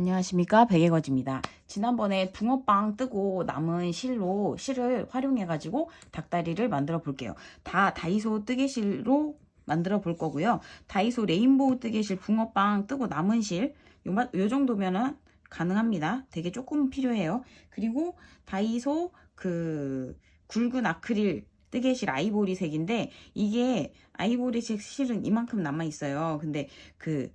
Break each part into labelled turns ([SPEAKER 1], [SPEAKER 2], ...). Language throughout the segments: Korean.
[SPEAKER 1] 안녕하십니까 백예거지입니다. 지난번에 붕어빵 뜨고 남은 실로 실을 활용해 가지고 닭다리를 만들어 볼게요. 다 다이소 뜨개실로 만들어 볼 거고요. 다이소 레인보우 뜨개실 붕어빵 뜨고 남은 실, 요, 마- 요 정도면은 가능합니다. 되게 조금 필요해요. 그리고 다이소 그 굵은 아크릴 뜨개실 아이보리색인데 이게 아이보리색 실은 이만큼 남아 있어요. 근데 그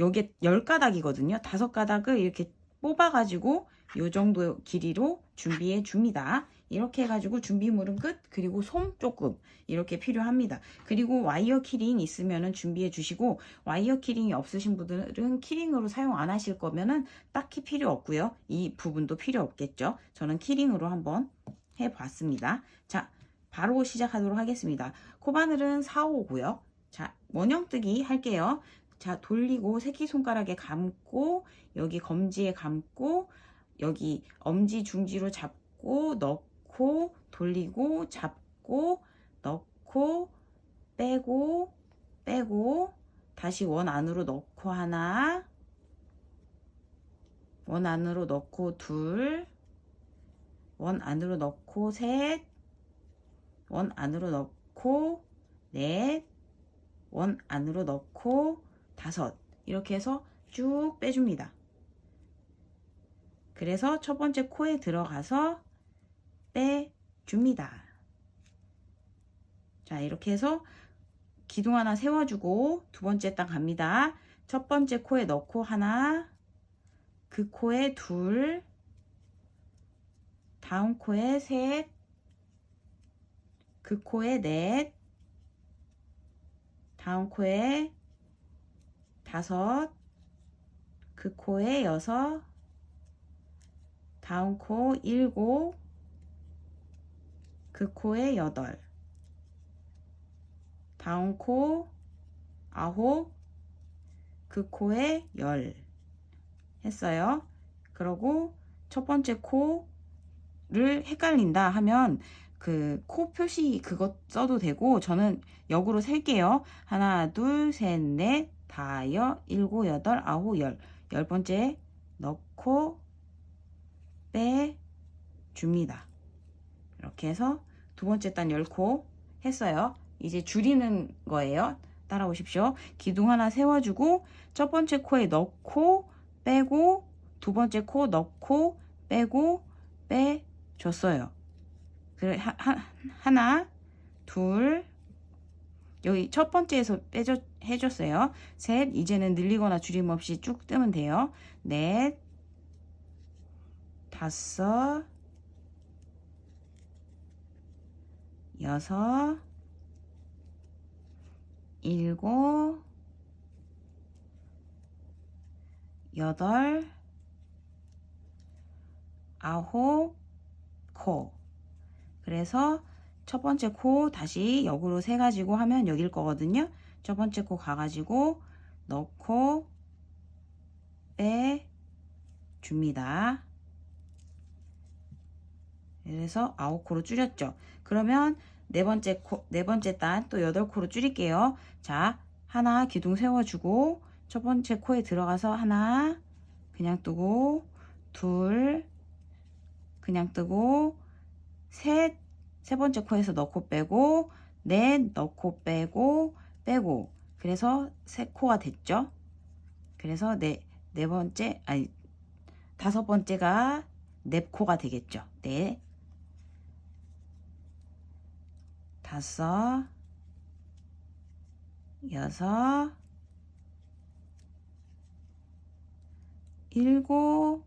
[SPEAKER 1] 요게 10가닥이거든요. 다섯 가닥을 이렇게 뽑아가지고 요 정도 길이로 준비해 줍니다. 이렇게 해가지고 준비물은 끝. 그리고 솜 조금 이렇게 필요합니다. 그리고 와이어 키링 있으면은 준비해 주시고 와이어 키링이 없으신 분들은 키링으로 사용 안 하실 거면은 딱히 필요 없고요. 이 부분도 필요 없겠죠. 저는 키링으로 한번 해봤습니다. 자, 바로 시작하도록 하겠습니다. 코바늘은 4호고요. 자, 원형뜨기 할게요. 자, 돌리고 새끼손가락에 감고 여기 검지에 감고 여기 엄지 중지로 잡고 넣고 돌리고 잡고 넣고 빼고 빼고 다시 원 안으로 넣고 하나. 원 안으로 넣고 둘. 원 안으로 넣고 셋. 원 안으로 넣고 넷. 원 안으로 넣고 다섯 이렇게 해서 쭉 빼줍니다. 그래서 첫 번째 코에 들어가서 빼줍니다. 자 이렇게 해서 기둥 하나 세워주고 두 번째 딱 갑니다. 첫 번째 코에 넣고 하나 그 코에 둘 다음 코에 셋 그 코에 넷 다음 코에 다섯, 그 코에 여섯, 다음 코 일곱, 그 코에 여덟, 다음 코 아홉, 그 코에 열 했어요. 그러고 첫 번째 코를 헷갈린다 하면 그 코 표시 그것 써도 되고 저는 역으로 셀게요. 하나, 둘, 셋, 넷, 다여, 일곱, 여덟, 아홉, 열. 열 번째 넣고 빼 줍니다. 이렇게 해서 두 번째 단 열코 했어요. 이제 줄이는 거예요. 따라오십시오. 기둥 하나 세워주고 첫 번째 코에 넣고 빼고 두 번째 코 넣고 빼고 빼줬어요. 그래 하, 하, 하나 둘 여기 첫 번째에서 빼줘 해줬어요. 셋 이제는 늘리거나 줄임 없이 쭉 뜨면 돼요. 넷 다섯 여섯 일곱 여덟 아홉 코 그래서 첫 번째 코 다시 역으로 세 가지고 하면 여길 거거든요. 첫 번째 코 가가지고 넣고 빼 줍니다. 그래서 아홉 코로 줄였죠. 그러면 네 번째 코, 네 번째 단 또 여덟 코로 줄일게요. 자, 하나 기둥 세워주고 첫 번째 코에 들어가서 하나 그냥 뜨고 둘 그냥 뜨고 셋, 세 번째 코에서 넣고 빼고, 넷, 넣고 빼고, 빼고. 그래서 세 코가 됐죠? 그래서 네, 네 번째, 아니, 다섯 번째가 네 코가 되겠죠? 네. 다섯, 여섯, 일곱,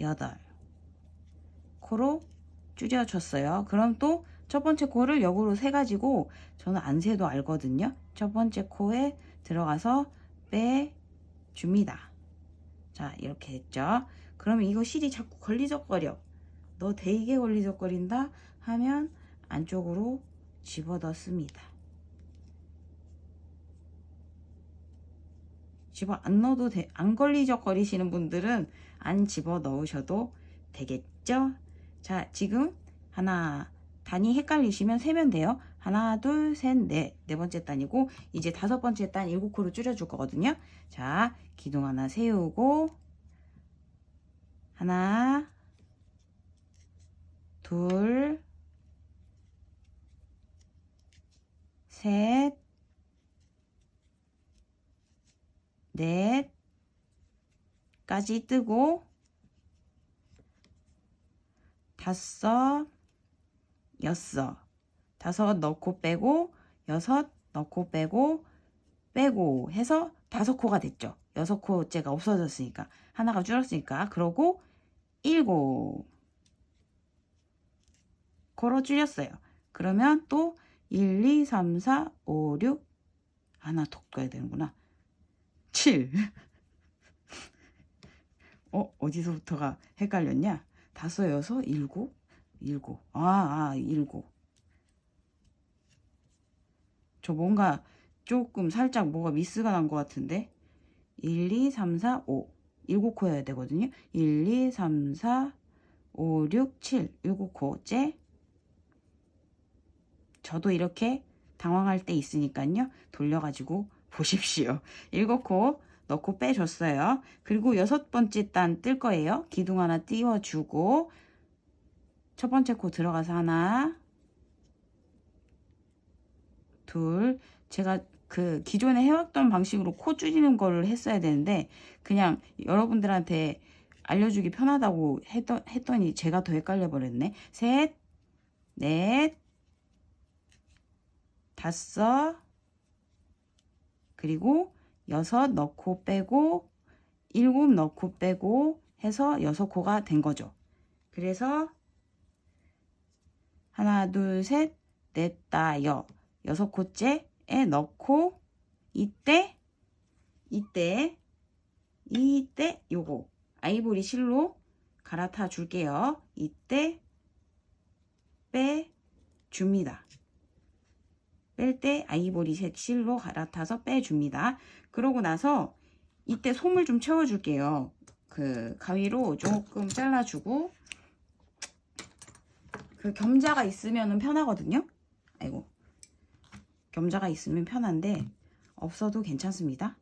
[SPEAKER 1] 여덟. 코로 줄여줬어요. 그럼 또 첫 번째 코를 역으로 세 가지고 저는 안 세도 알거든요. 첫 번째 코에 들어가서 빼줍니다. 자 이렇게 했죠. 그러면 이거 실이 자꾸 걸리적거려. 너 되게 걸리적거린다 하면 안쪽으로 집어넣습니다. 집어 안 넣어도 돼. 안 걸리적거리시는 분들은 안 집어 넣으셔도 되겠죠? 자, 지금 하나, 단위 헷갈리시면 세면 돼요. 하나, 둘, 셋, 넷. 네 번째 단이고, 이제 다섯 번째 단 일곱 코로 줄여줄 거거든요. 자, 기둥 하나 세우고, 하나, 둘, 셋, 넷, 까지 뜨고, 다섯, 여섯, 다섯 넣고 빼고, 여섯 넣고 빼고, 빼고 해서 다섯 코가 됐죠. 여섯 코째가 없어졌으니까. 하나가 줄었으니까. 그러고, 일곱. 코로 줄였어요. 그러면 또 1, 2, 3, 4, 5, 6 하나 톡 꺼야 되는구나. 7. 어, 어디서부터가 헷갈렸냐? 다섯, 여섯, 일곱, 일곱. 아, 아, 일곱. 저 뭔가 조금 살짝 뭐가 미스가 난 것 같은데. 1, 2, 3, 4, 5. 일곱 코여야 되거든요. 1, 2, 3, 4, 5, 6, 7. 일곱 코째. 저도 이렇게 당황할 때 있으니까요. 돌려가지고 보십시오. 일곱 코 넣고 빼줬어요. 그리고 여섯 번째 단 뜰 거예요. 기둥 하나 띄워주고 첫 번째 코 들어가서 하나. 둘. 제가 그 기존에 해왔던 방식으로 코 줄이는 걸 했어야 되는데 그냥 여러분들한테 알려주기 편하다고 했더, 했더니 제가 더 헷갈려 버렸네. 셋, 넷, 다섯, 그리고 여섯 넣고 빼고 일곱 넣고 빼고 해서 여섯 코가 된 거죠. 그래서 하나, 둘, 셋, 넷, 다, 여 여섯 코째에 넣고 이때 이때 이때 요거 아이보리 실로 갈아타 줄게요. 이때 빼 줍니다. 뺄 때 아이보리 색 실로 갈아타서 빼줍니다. 그러고 나서 이때 솜을 좀 채워줄게요. 그 가위로 조금 잘라주고 그 겸자가 있으면 편하거든요. 아이고 겸자가 있으면 편한데 없어도 괜찮습니다.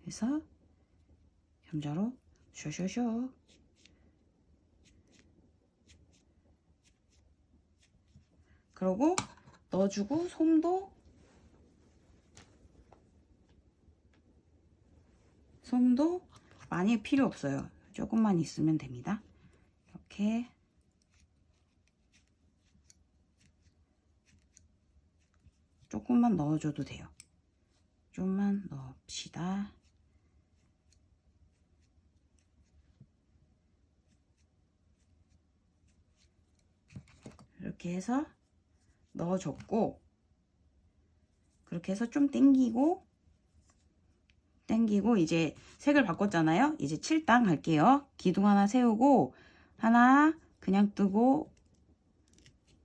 [SPEAKER 1] 그래서 겸자로 쇼쇼쇼 그러고 넣어주고 솜도 솜도 많이 필요 없어요. 조금만 있으면 됩니다. 이렇게 조금만 넣어줘도 돼요. 좀만 넣읍시다. 이렇게 해서 넣어줬고 그렇게 해서 좀 땡기고 땡기고 이제 색을 바꿨잖아요. 이제 7단 갈게요. 기둥 하나 세우고 하나 그냥 뜨고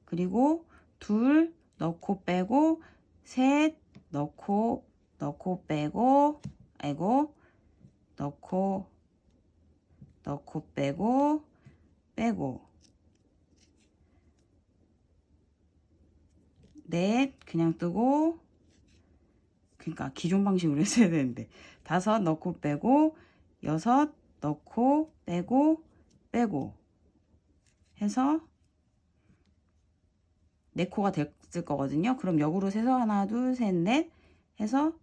[SPEAKER 1] 그리고 둘 넣고 빼고 셋 넣고 넣고 빼고 아이고 넣고 넣고 빼고 빼고 넷 그냥 뜨고 그러니까 기존 방식으로 했어야 되는데 다섯 넣고 빼고 여섯 넣고 빼고 빼고 해서 네 코가 됐을 거거든요. 그럼 역으로 세서 하나 둘 셋 넷 해서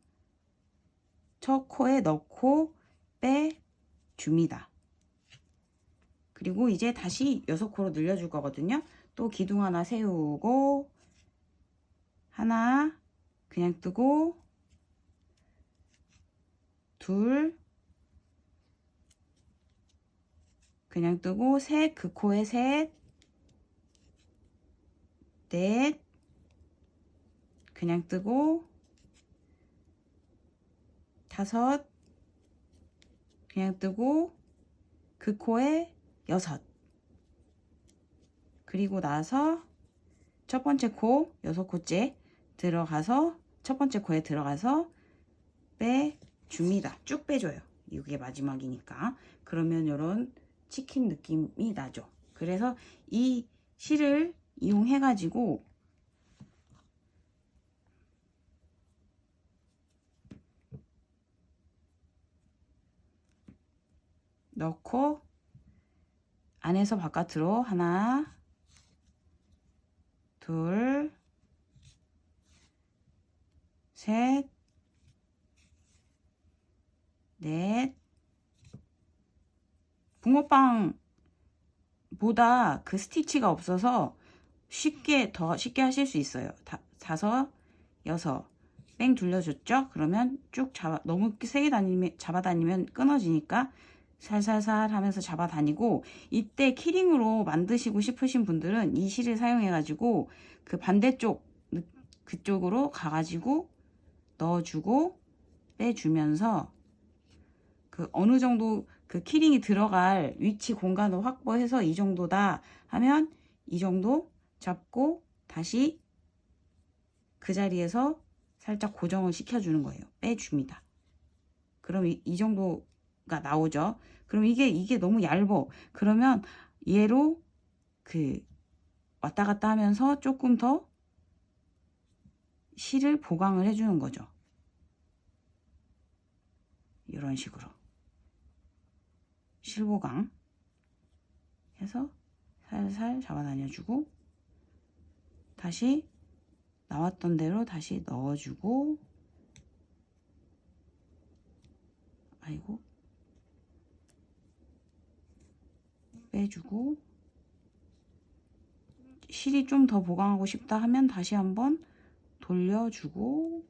[SPEAKER 1] 첫 코에 넣고 빼 줍니다. 그리고 이제 다시 여섯 코로 늘려줄 거거든요. 또 기둥 하나 세우고 하나 그냥 뜨고 둘 그냥 뜨고 셋 그 코에 셋 넷 그냥 뜨고 다섯 그냥 뜨고 그 코에 여섯. 그리고 나서 첫 번째 코 여섯 코째 들어가서 첫 번째 코에 들어가서 빼 줍니다. 쭉 빼줘요. 이게 마지막이니까. 그러면 이런 치킨 느낌이 나죠. 그래서 이 실을 이용해 가지고 넣고 안에서 바깥으로 하나 둘 셋, 넷. 붕어빵보다 그 스티치가 없어서 쉽게 더 쉽게 하실 수 있어요. 다, 다섯, 여섯. 뺑 둘러줬죠? 그러면 쭉 잡아, 너무 세게 다니면, 잡아다니면 끊어지니까 살살살 하면서 잡아다니고, 이때 키링으로 만드시고 싶으신 분들은 이 실을 사용해 가지고, 그 반대쪽, 그쪽으로 가가지고, 넣어주고 빼주면서 그 어느 정도 그 키링이 들어갈 위치 공간을 확보해서 이 정도다 하면 이 정도 잡고 다시 그 자리에서 살짝 고정을 시켜주는 거예요. 빼줍니다. 그럼 이, 이 정도가 나오죠. 그럼 이게 이게 너무 얇어. 그러면 얘로 그 왔다 갔다 하면서 조금 더 실을 보강을 해주는 거죠. 이런 식으로 실 보강 해서 살살 잡아다녀주고 다시 나왔던 대로 다시 넣어주고 아이고. 빼주고 실이 좀 더 보강하고 싶다 하면 다시 한번 돌려주고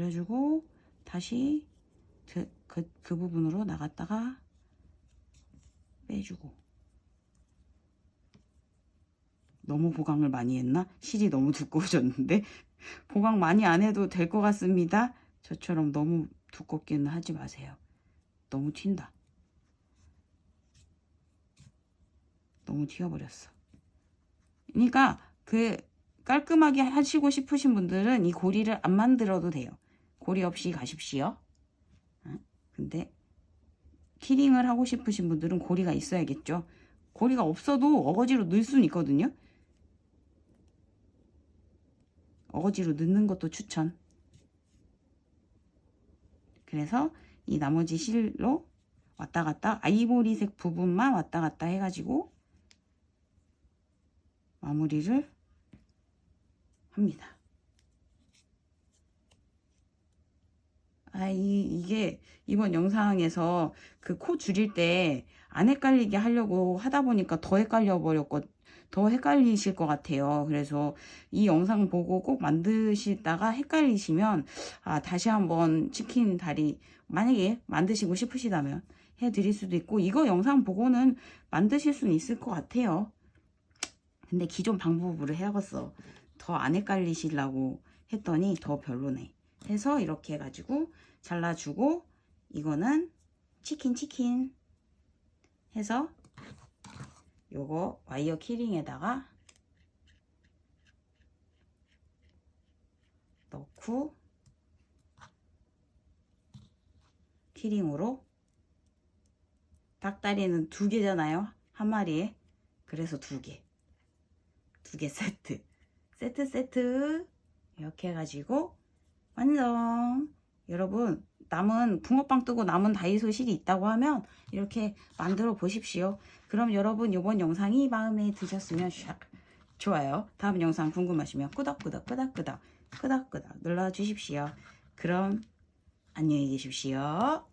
[SPEAKER 1] 돌려주고 다시 그, 그, 그 부분으로 나갔다가 빼주고 너무 보강을 많이 했나? 실이 너무 두꺼워졌는데 보강 많이 안 해도 될 것 같습니다 저처럼 너무 두껍게는 하지 마세요 너무 튄다 너무 튀어버렸어. 그러니까 그 깔끔하게 하시고 싶으신 분들은 이 고리를 안 만들어도 돼요. 고리 없이 가십시오. 어? 근데 키링을 하고 싶으신 분들은 고리가 있어야겠죠. 고리가 없어도 어거지로 넣을 수는 있거든요. 어거지로 넣는 것도 추천. 그래서 이 나머지 실로 왔다 갔다 아이보리색 부분만 왔다 갔다 해가지고 마무리를 합니다. 아, 이, 이게 이번 영상에서 그 코 줄일 때 안 헷갈리게 하려고 하다 보니까 더 헷갈려 버렸고, 더 헷갈리실 것 같아요. 그래서 이 영상 보고 꼭 만드시다가 헷갈리시면, 아, 다시 한번 치킨 다리, 만약에 만드시고 싶으시다면 해드릴 수도 있고, 이거 영상 보고는 만드실 수는 있을 것 같아요. 근데 기존 방법으로 해야겠어. 더 안 헷갈리시려고 했더니 더 별로네. 해서 이렇게 해가지고 잘라주고 이거는 치킨 치킨 해서 요거 와이어 키링에다가 넣고 키링으로 닭다리는 두 개잖아요. 한 마리에. 그래서 두 개. 두 개 세트. 세트 세트. 이렇게 해가지고 완성. 여러분 남은 붕어빵 뜨고 남은 다이소 실이 있다고 하면 이렇게 만들어 보십시오. 그럼 여러분 이번 영상이 마음에 드셨으면 샥 좋아요. 다음 영상 궁금하시면 끄덕끄덕 끄덕끄덕 끄덕끄덕 눌러주십시오. 그럼 안녕히 계십시오.